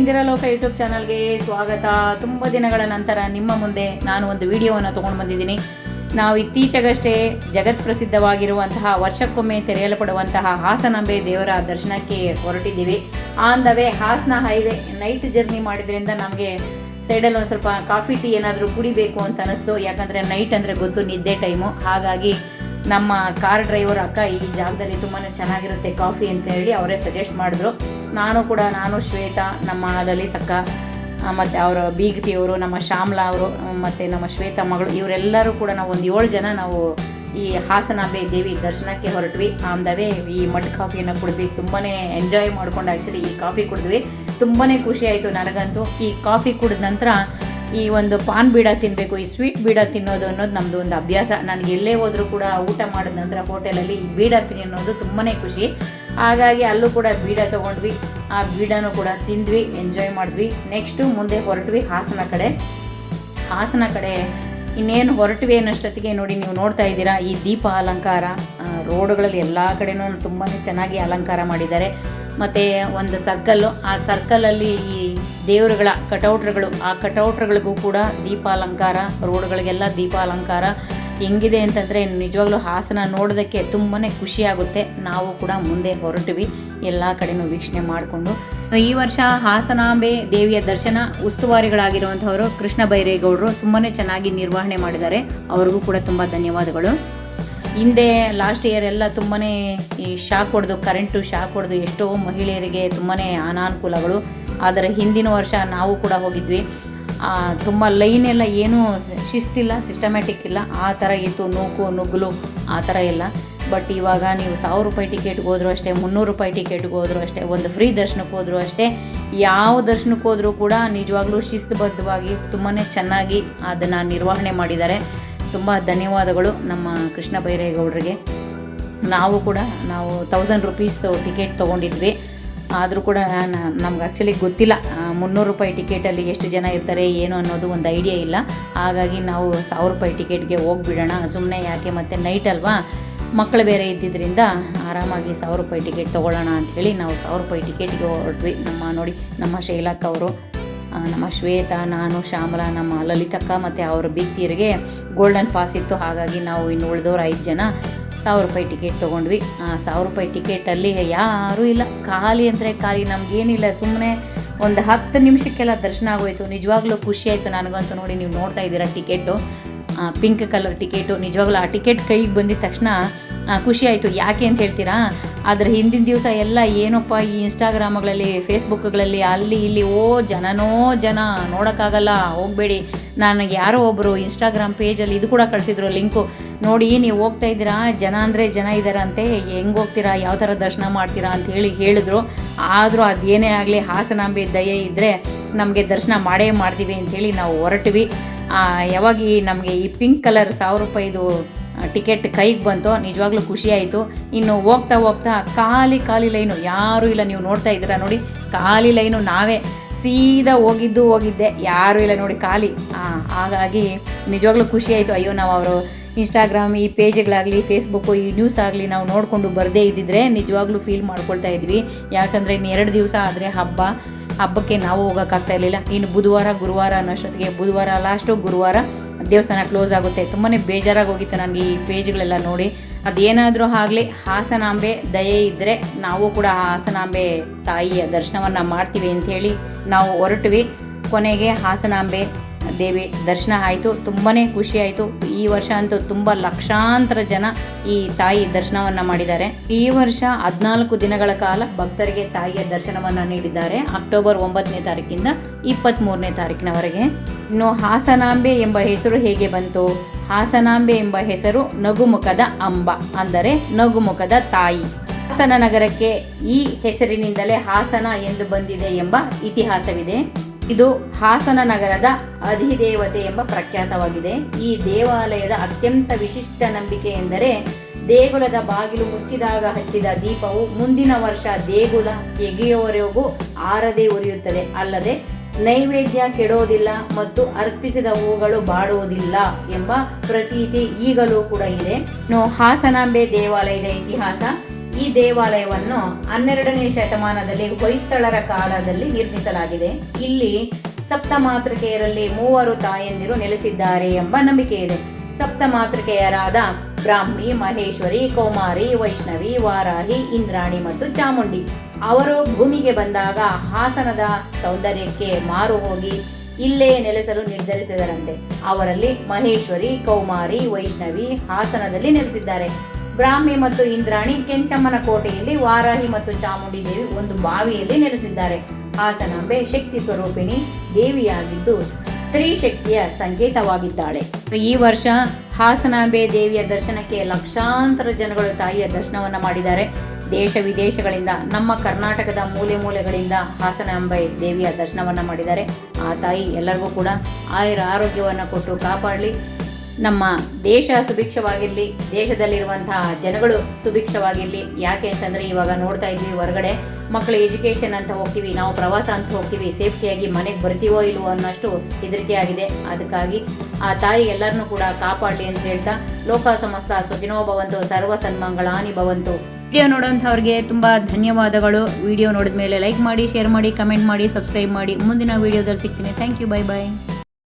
ಇಂದಿರಾ ಲೋಕ ಯೂಟ್ಯೂಬ್ ಚಾನಲ್ಗೆ ಸ್ವಾಗತ. ತುಂಬ ದಿನಗಳ ನಂತರ ನಿಮ್ಮ ಮುಂದೆ ನಾನು ಒಂದು ವಿಡಿಯೋವನ್ನು ತೊಗೊಂಡು ಬಂದಿದ್ದೀನಿ. ನಾವು ಇತ್ತೀಚೆಗಷ್ಟೇ ಜಗತ್ ಪ್ರಸಿದ್ಧವಾಗಿರುವಂತಹ ವರ್ಷಕ್ಕೊಮ್ಮೆ ತೆರೆಯಲ್ಪಡುವಂತಹ ಹಾಸನಂಬೆ ದೇವರ ದರ್ಶನಕ್ಕೆ ಹೊರಟಿದ್ದೀವಿ. On the way Hassan highway night journey ಮಾಡಿದ್ರಿಂದ ನಮಗೆ ಸೈಡಲ್ಲಿ ಒಂದು ಸ್ವಲ್ಪ ಕಾಫಿ ಟೀ ಏನಾದರೂ ಕುಡಿಬೇಕು ಅಂತ ಅನ್ನಿಸ್ತು ಯಾಕಂದರೆ ನೈಟ್ ಅಂದರೆ ಗೊತ್ತು ನಿದ್ದೆ ಟೈಮು. ಹಾಗಾಗಿ ನಮ್ಮ ಕಾರ್ ಡ್ರೈವರ್ ಅಕ್ಕ ಈ ಜಾಗದಲ್ಲಿ ತುಂಬಾ ಚೆನ್ನಾಗಿರುತ್ತೆ ಕಾಫಿ ಅಂತ ಹೇಳಿ ಅವರೇ ಸಜೆಸ್ಟ್ ಮಾಡಿದ್ರು. ನಾನು ಕೂಡ, ನಾನು ಶ್ವೇತಾ, ನಮ್ಮ ತಕ್ಕ ಮತ್ತು ಅವರ ಬೀಗತಿಯವರು ನಮ್ಮ ಶ್ಯಾಮ್ಲಾ ಅವರು ಮತ್ತು ನಮ್ಮ ಶ್ವೇತಾ ಮಗಳು, ಇವರೆಲ್ಲರೂ ಕೂಡ ನಾವು ಒಂದು ಏಳು ಜನ ನಾವು ಈ ಹಾಸನಾಂಬೆ ದೇವಿ ದರ್ಶನಕ್ಕೆ ಹೊರಟ್ವಿ. ಆನ್ ದ ವೇ ಈ ಮಡ್ ಕಾಫಿಯನ್ನು ಕುಡಿದ್ವಿ. ತುಂಬಾ ಎಂಜಾಯ್ ಮಾಡ್ಕೊಂಡು ಆ್ಯಕ್ಚುಲಿ ಈ ಕಾಫಿ ಕುಡಿದ್ವಿ. ತುಂಬಾ ಖುಷಿ ಆಯಿತು ನನಗಂತೂ. ಈ ಕಾಫಿ ಕುಡಿದ ನಂತರ ಈ ಒಂದು ಪಾನ್ ಬೀಡ ತಿನ್ನಬೇಕು ಈ ಸ್ವೀಟ್ ಬೀಡ ತಿನ್ನೋದು ಅನ್ನೋದು ನಮ್ಮದು ಒಂದು ಅಭ್ಯಾಸ. ನನಗೆ ಎಲ್ಲೇ ಹೋದರೂ ಕೂಡ ಊಟ ಮಾಡಿದ ನಂತರ ಹೋಟೆಲಲ್ಲಿ ಈ ಬೀಡ ತಿನ್ನಿ ಅನ್ನೋದು ತುಂಬಾ ಖುಷಿ. ಹಾಗಾಗಿ ಅಲ್ಲೂ ಕೂಡ ಬೀಡ ತೊಗೊಂಡ್ವಿ. ಆ ಬೀಡನೂ ಕೂಡ ತಿಂದ್ವಿ ಎಂಜಾಯ್ ಮಾಡಿದ್ವಿ. ನೆಕ್ಸ್ಟು ಮುಂದೆ ಹೊರಟ್ವಿ ಹಾಸನ ಕಡೆ. ಹಾಸನ ಕಡೆ ಇನ್ನೇನು ಹೊರಟ್ವಿ ಅನ್ನೋಷ್ಟೊತ್ತಿಗೆ ನೋಡಿ ನೀವು ನೋಡ್ತಾ ಇದ್ದೀರಾ, ಈ ದೀಪ ಅಲಂಕಾರ. ರೋಡ್ಗಳಲ್ಲಿ ಎಲ್ಲ ಕಡೆನೂ ತುಂಬಾ ಚೆನ್ನಾಗಿ ಅಲಂಕಾರ ಮಾಡಿದ್ದಾರೆ. ಮತ್ತು ಒಂದು ಸರ್ಕಲ್ಲು ಆ ಸರ್ಕಲಲ್ಲಿ ಈ ದೇವರುಗಳ ಕಟೌಟ್ರುಗಳು ಆ ಕಟೌಟ್ರುಗಳಿಗೂ ಕೂಡ ದೀಪಾಲಂಕಾರ, ರೋಡ್ಗಳಿಗೆಲ್ಲ ದೀಪ ಅಲಂಕಾರ ಹೆಂಗಿದೆ ಅಂತಂದರೆ ನಿಜವಾಗ್ಲೂ ಹಾಸನ ನೋಡೋದಕ್ಕೆ ತುಂಬಾ ಖುಷಿಯಾಗುತ್ತೆ. ನಾವು ಕೂಡ ಮುಂದೆ ಹೊರಟಿವಿ. ಎಲ್ಲ ಕಡೆನೂ ವೀಕ್ಷಣೆ ಮಾಡಿಕೊಂಡು. ಈ ವರ್ಷ ಹಾಸನಾಂಬೆ ದೇವಿಯ ದರ್ಶನ ಉಸ್ತುವಾರಿಗಳಾಗಿರುವಂಥವರು ಕೃಷ್ಣ ಬೈರೇಗೌಡರು ತುಂಬಾ ಚೆನ್ನಾಗಿ ನಿರ್ವಹಣೆ ಮಾಡಿದ್ದಾರೆ. ಅವ್ರಿಗೂ ಕೂಡ ತುಂಬ ಧನ್ಯವಾದಗಳು. ಹಿಂದೆ ಲಾಸ್ಟ್ ಇಯರ್ ಎಲ್ಲ ತುಂಬಾ ಈ ಶಾಕ್ ಹೊಡೆದು ಕರೆಂಟು ಶಾಕ್ ಹೊಡೆದು ಎಷ್ಟೋ ಮಹಿಳೆಯರಿಗೆ ತುಂಬಾ ಅನಾನುಕೂಲಗಳು. ಆದರೆ ಹಿಂದಿನ ವರ್ಷ ನಾವು ಕೂಡ ಹೋಗಿದ್ವಿ. ತುಂಬ ಲೈನ್ ಎಲ್ಲ ಏನೂ ಶಿಸ್ತಿಲ್ಲ ಸಿಸ್ಟಮ್ಯಾಟಿಕ್ ಇಲ್ಲ. ಆ ಥರ ಇತ್ತು, ನೂಕು ನುಗ್ಗಲು ಆ ಥರ ಎಲ್ಲ. ಬಟ್ ಇವಾಗ ನೀವು ಸಾವಿರ ರೂಪಾಯಿ ಟಿಕೆಟ್ಗೆ ಹೋದರೂ ಅಷ್ಟೇ, ಮುನ್ನೂರು ರೂಪಾಯಿ ಟಿಕೆಟ್ಗೆ ಹೋದರೂ ಅಷ್ಟೇ, ಒಂದು ಫ್ರೀ ದರ್ಶನಕ್ಕೆ ಹೋದರೂ ಅಷ್ಟೇ, ಯಾವ ದರ್ಶನಕ್ಕೆ ಹೋದರೂ ಕೂಡ ನಿಜವಾಗ್ಲೂ ಶಿಸ್ತುಬದ್ಧವಾಗಿ ತುಂಬಾ ಚೆನ್ನಾಗಿ ಅದನ್ನು ನಿರ್ವಹಣೆ ಮಾಡಿದ್ದಾರೆ. ತುಂಬ ಧನ್ಯವಾದಗಳು ನಮ್ಮ ಕೃಷ್ಣ ಬೈರೇಗೌಡರಿಗೆ. ನಾವು ಕೂಡ ನಾವು ತೌಸಂಡ್ ರುಪೀಸ್ ಟಿಕೆಟ್ ತೊಗೊಂಡಿದ್ವಿ. ಆದರೂ ಕೂಡ ನಮ್ಗೆ ಆ್ಯಕ್ಚುಲಿ ಗೊತ್ತಿಲ್ಲ ಮುನ್ನೂರು ರೂಪಾಯಿ ಟಿಕೆಟಲ್ಲಿ ಎಷ್ಟು ಜನ ಇರ್ತಾರೆ, ಏನು ಅನ್ನೋದು ಒಂದು ಐಡಿಯಾ ಇಲ್ಲ. ಹಾಗಾಗಿ ನಾವು ಸಾವಿರ ರೂಪಾಯಿ ಟಿಕೆಟ್ಗೆ ಹೋಗ್ಬಿಡೋಣ. ಸುಮ್ಮನೆ ಯಾಕೆ ಮತ್ತು ನೈಟ್ ಅಲ್ವಾ? ಮಕ್ಕಳು ಬೇರೆ ಇದ್ದಿದ್ದರಿಂದ ಆರಾಮಾಗಿ ಸಾವಿರ ರೂಪಾಯಿ ಟಿಕೆಟ್ ತೊಗೊಳ್ಳೋಣ ಅಂಥೇಳಿ ನಾವು ಸಾವಿರ ರೂಪಾಯಿ ಟಿಕೆಟ್ಗೆ ಹೊರಟ್ವಿ. ನಮ್ಮ ನೋಡಿ, ನಮ್ಮ ಶೈಲಾಕ್ ಅವರು. ನಮ್ಮ ಶ್ವೇತಾ, ನಾನು, ಶ್ಯಾಮಲ, ನಮ್ಮ ಲಲಿತಕ್ಕ ಮತ್ತು ಅವರ ಬಿತ್ತಿಯರಿಗೆ ಗೋಲ್ಡನ್ ಪಾಸ್ ಇತ್ತು. ಹಾಗಾಗಿ ನಾವು ಇನ್ನು ಉಳಿದವರು ಐದು ಜನ ಸಾವಿರ ರೂಪಾಯಿ ಟಿಕೆಟ್ ತೊಗೊಂಡ್ವಿ. ಆ, ಸಾವಿರ ರೂಪಾಯಿ ಟಿಕೆಟಲ್ಲಿ ಯಾರೂ ಇಲ್ಲ. ಖಾಲಿ ಅಂದರೆ ಖಾಲಿ, ನಮಗೇನಿಲ್ಲ. ಸುಮ್ಮನೆ ಒಂದು ಹತ್ತು ನಿಮಿಷಕ್ಕೆಲ್ಲ ದರ್ಶನ ಆಗೋಯಿತು. ನಿಜವಾಗ್ಲೂ ಖುಷಿ ಆಯಿತು ನನಗಂತೂ ನೋಡಿ, ನೀವು ನೋಡ್ತಾ ಇದ್ದೀರಾ ಟಿಕೆಟು ಪಿಂಕ್ ಕಲರ್ ಟಿಕೆಟು ನಿಜವಾಗ್ಲೂ ಆ ಟಿಕೆಟ್ ಕೈಗೆ ಬಂದಿದ ತಕ್ಷಣ ಖುಷಿ ಆಯಿತು. ಯಾಕೆ ಅಂತ ಹೇಳ್ತೀರಾ? ಆದರೆ ಹಿಂದಿನ ದಿವಸ ಎಲ್ಲ ಏನಪ್ಪ ಈ ಇನ್ಸ್ಟಾಗ್ರಾಮ್ಗಳಲ್ಲಿ ಫೇಸ್ಬುಕ್ಗಳಲ್ಲಿ ಅಲ್ಲಿ ಇಲ್ಲಿ, ಓ ಜನನೋ ಜನ, ನೋಡೋಕ್ಕಾಗಲ್ಲ, ಹೋಗಬೇಡಿ. ನನಗೆ ಯಾರೋ ಒಬ್ಬರು ಇನ್ಸ್ಟಾಗ್ರಾಮ್ ಪೇಜಲ್ಲಿ ಇದು ಕೂಡ ಕಳಿಸಿದ್ರು ಲಿಂಕು ನೋಡಿ, ನೀವು ಹೋಗ್ತಾ ಇದ್ದೀರಾ? ಜನ ಅಂದರೆ ಜನ ಇದ್ದಾರಂತೆ ಹೆಂಗೆ ಹೋಗ್ತೀರಾ? ಯಾವ ಥರ ದರ್ಶನ ಮಾಡ್ತೀರಾ ಅಂತ ಹೇಳಿ ಹೇಳಿದ್ರು. ಆದರೂ ಅದೇನೇ ಆಗಲಿ, ಹಾಸನಾಂಬೆ ದಯೆ ಇದ್ದರೆ ನಮಗೆ ದರ್ಶನ ಮಾಡೇ ಮಾಡ್ತೀವಿ ಅಂಥೇಳಿ ನಾವು ಹೊರಟ್ವಿ. ಯಾವಾಗ ಈ ನಮಗೆ ಈ ಪಿಂಕ್ ಕಲರ್ ಸಾವಿರ ರೂಪಾಯಿದು ಟಿಕೆಟ್ ಕೈಗೆ ಬಂತು, ನಿಜವಾಗ್ಲೂ ಖುಷಿ ಆಯಿತು ಇನ್ನು ಹೋಗ್ತಾ ಹೋಗ್ತಾ ಖಾಲಿ ಖಾಲಿ ಲೈನು, ಯಾರೂ ಇಲ್ಲ, ನೀವು ನೋಡ್ತಾ ಇದ್ದೀರಾ ನೋಡಿ, ಖಾಲಿ ಲೈನು ನಾವೇ. ಸೀದಾ ಹೋಗಿದ್ದು ಹೋಗಿದ್ದೆ, ಯಾರೂ ಇಲ್ಲ ನೋಡಿ, ಖಾಲಿ. ಹಾಗಾಗಿ ನಿಜವಾಗ್ಲೂ ಖುಷಿ ಆಯಿತು ಅಯ್ಯೋ, ನಾವು ಅವರು ಇನ್ಸ್ಟಾಗ್ರಾಮ್ ಈ ಪೇಜ್ಗಳಾಗಲಿ ಫೇಸ್ಬುಕ್ಕು ಈ ನ್ಯೂಸ್ ಆಗಲಿ ನಾವು ನೋಡಿಕೊಂಡು ಬರದೇ ಇದ್ದಿದ್ರೆ ನಿಜವಾಗ್ಲೂ ಫೀಲ್ ಮಾಡ್ಕೊಳ್ತಾ ಇದ್ವಿ. ಯಾಕಂದರೆ ಇನ್ನು ಎರಡು ದಿವಸ ಆದರೆ ಹಬ್ಬ. ಹಬ್ಬಕ್ಕೆ ನಾವು ಹೋಗೋಕ್ಕಾಗ್ತಾ ಇರಲಿಲ್ಲ. ಇನ್ನು ಬುಧವಾರ, ಗುರುವಾರ ಅನ್ನೋಷ್ಟೊತ್ತಿಗೆ, ಬುಧವಾರ ಲಾಸ್ಟು ಗುರುವಾರ ದೇವಸ್ಥಾನ ಕ್ಲೋಸ್ ಆಗುತ್ತೆ. ತುಂಬಾ ಬೇಜಾರಾಗಿ ಹೋಗಿತ್ತು ನನಗೆ ಈ ಪೇಜ್ಗಳೆಲ್ಲ ನೋಡಿ. ಅದೇನಾದರೂ ಆಗಲಿ, ಹಾಸನಾಂಬೆ ದಯೆ ಇದ್ದರೆ ನಾವು ಕೂಡ ಆ ಹಾಸನಾಂಬೆ ತಾಯಿಯ ದರ್ಶನವನ್ನು ಮಾಡ್ತೀವಿ ಅಂಥೇಳಿ ನಾವು ಹೊರಟ್ವಿ. ಕೊನೆಗೆ ಹಾಸನಾಂಬೆ ದೇವಿ ದರ್ಶನ ಆಯಿತು ತುಂಬಾ ಖುಷಿ ಆಯಿತು. ಈ ವರ್ಷ ಅಂತೂ ತುಂಬ ಲಕ್ಷಾಂತರ ಜನ ಈ ತಾಯಿ ದರ್ಶನವನ್ನು ಮಾಡಿದ್ದಾರೆ. ಈ ವರ್ಷ ಹದಿನಾಲ್ಕು ದಿನಗಳ ಕಾಲ ಭಕ್ತರಿಗೆ ತಾಯಿಯ ದರ್ಶನವನ್ನು ನೀಡಿದ್ದಾರೆ. ಅಕ್ಟೋಬರ್ ಒಂಬತ್ತನೇ ತಾರೀಕಿಂದ ಇಪ್ಪತ್ತ್ಮೂರನೇ ತಾರೀಕಿನವರೆಗೆ. ಇನ್ನು ಹಾಸನಾಂಬೆ ಎಂಬ ಹೆಸರು ಹೇಗೆ ಬಂತು? ಹಾಸನಾಂಬೆ ಎಂಬ ಹೆಸರು ನಗುಮುಖದ ಅಂಬ, ಅಂದರೆ ನಗುಮುಖದ ತಾಯಿ. ಹಾಸನ ನಗರಕ್ಕೆ ಈ ಹೆಸರಿನಿಂದಲೇ ಹಾಸನ ಎಂದು ಬಂದಿದೆ ಎಂಬ ಇತಿಹಾಸವಿದೆ. ಇದು ಹಾಸನ ನಗರದ ಅಧಿದೇವತೆ ಎಂಬ ಪ್ರಖ್ಯಾತವಾಗಿದೆ. ಈ ದೇವಾಲಯದ ಅತ್ಯಂತ ವಿಶಿಷ್ಟ ನಂಬಿಕೆ ಎಂದರೆ ದೇಗುಲದ ಬಾಗಿಲು ಮುಚ್ಚಿದಾಗ ಹಚ್ಚಿದ ದೀಪವು ಮುಂದಿನ ವರ್ಷ ದೇಗುಲ ತೆಗೆಯುವವರೆಗೂ ಆರದೆ ಉರಿಯುತ್ತದೆ. ಅಲ್ಲದೆ ನೈವೇದ್ಯ ಕೆಡೋದಿಲ್ಲ ಮತ್ತು ಅರ್ಪಿಸಿದ ಹೂಗಳು ಬಾಡುವುದಿಲ್ಲ ಎಂಬ ಪ್ರತೀತಿ ಈಗಲೂ ಕೂಡ ಇದೆ. ಹಾಸನಾಂಬೆ ದೇವಾಲಯದ ಇತಿಹಾಸ ಈ ದೇವಾಲಯವನ್ನು ಹನ್ನೆರಡನೇ ಶತಮಾನದಲ್ಲಿ ಹೊಯ್ಸಳರ ಕಾಲದಲ್ಲಿ ನಿರ್ಮಿಸಲಾಗಿದೆ. ಇಲ್ಲಿ ಸಪ್ತ ಮಾತೃಕೆಯರಲ್ಲಿ ಮೂವರು ತಾಯಂದಿರು ನೆಲೆಸಿದ್ದಾರೆ ಎಂಬ ನಂಬಿಕೆ ಇದೆ. ಸಪ್ತ ಮಾತೃಕೆಯರಾದ ಬ್ರಾಹ್ಮಿ, ಮಹೇಶ್ವರಿ, ಕೌಮಾರಿ, ವೈಷ್ಣವಿ, ವಾರಾಹಿ, ಇಂದ್ರಾಣಿ ಮತ್ತು ಚಾಮುಂಡಿ ಅವರು ಭೂಮಿಗೆ ಬಂದಾಗ ಹಾಸನದ ಸೌಂದರ್ಯಕ್ಕೆ ಮಾರು ಹೋಗಿ ಇಲ್ಲೇ ನೆಲೆಸಲು ನಿರ್ಧರಿಸಿದರಂತೆ. ಅವರಲ್ಲಿ ಮಹೇಶ್ವರಿ, ಕೌಮಾರಿ, ವೈಷ್ಣವಿ ಹಾಸನದಲ್ಲಿ ನೆಲೆಸಿದ್ದಾರೆ. ಬ್ರಾಹ್ಮಿ ಮತ್ತು ಇಂದ್ರಾಣಿ ಕೆಂಚಮ್ಮನ ಕೋಟೆಯಲ್ಲಿ ವಾರಾಹಿ ಮತ್ತು ಚಾಮುಂಡಿ ದೇವಿ ಒಂದು ಬಾವಿಯಲ್ಲಿ ನೆಲೆಸಿದ್ದಾರೆ. ಹಾಸನಾಂಬೆ ಶಕ್ತಿ ಸ್ವರೂಪಿಣಿ ದೇವಿಯಾಗಿದ್ದು ಸ್ತ್ರೀ ಶಕ್ತಿಯ ಸಂಕೇತವಾಗಿದ್ದಾಳೆ. ಈ ವರ್ಷ ಹಾಸನಾಂಬೆ ದೇವಿಯ ದರ್ಶನಕ್ಕೆ ಲಕ್ಷಾಂತರ ಜನಗಳು ತಾಯಿಯ ದರ್ಶನವನ್ನು ಮಾಡಿದ್ದಾರೆ. ದೇಶ ವಿದೇಶಗಳಿಂದ, ನಮ್ಮ ಕರ್ನಾಟಕದ ಮೂಲೆ ಮೂಲೆಗಳಿಂದ ಹಾಸನಾಂಬೆ ದೇವಿಯ ದರ್ಶನವನ್ನು ಮಾಡಿದ್ದಾರೆ. ಆ ತಾಯಿ ಎಲ್ಲರಿಗೂ ಕೂಡ ಆಯುರ ಆರೋಗ್ಯವನ್ನು ಕೊಟ್ಟು ಕಾಪಾಡಲಿ. ನಮ್ಮ ದೇಶ ಸುಭಿಕ್ಷವಾಗಿರಲಿ, ದೇಶದಲ್ಲಿರುವಂತಹ ಜನಗಳು ಸುಭಿಕ್ಷವಾಗಿರಲಿ. ಯಾಕೆ ಅಂತಂದರೆ ಇವಾಗ ನೋಡ್ತಾ ಇದ್ವಿ ಹೊರಗಡೆ ಮಕ್ಕಳ ಎಜುಕೇಷನ್ ಅಂತ ಹೋಗ್ತೀವಿ, ನಾವು ಪ್ರವಾಸ ಅಂತ ಹೋಗ್ತೀವಿ, ಸೇಫ್ಟಿಯಾಗಿ ಮನೆಗೆ ಬರ್ತೀವೋ ಇಲ್ವೋ ಅನ್ನೋಷ್ಟು ಹೆದರಿಕೆ ಆಗಿದೆ. ಅದಕ್ಕಾಗಿ ಆ ತಾಯಿ ಎಲ್ಲರನ್ನೂ ಕೂಡ ಕಾಪಾಡಲಿ ಅಂತ ಹೇಳ್ತಾ, ಲೋಕ ಸಮಸ್ತ ಸುಖಿನೋ ಭವಂತು, ಸರ್ವ ಸನ್ಮಂಗಳಾನಿ ಭವಂತು. ವಿಡಿಯೋ ನೋಡೋಂಥವ್ರಿಗೆ ತುಂಬ ಧನ್ಯವಾದಗಳು. ವಿಡಿಯೋ ನೋಡಿದ ಮೇಲೆ ಲೈಕ್ ಮಾಡಿ, ಶೇರ್ ಮಾಡಿ, ಕಮೆಂಟ್ ಮಾಡಿ, ಸಬ್ಸ್ಕ್ರೈಬ್ ಮಾಡಿ. ಮುಂದಿನ ವಿಡಿಯೋದಲ್ಲಿ ಸಿಗ್ತೀನಿ. Thank you, bye bye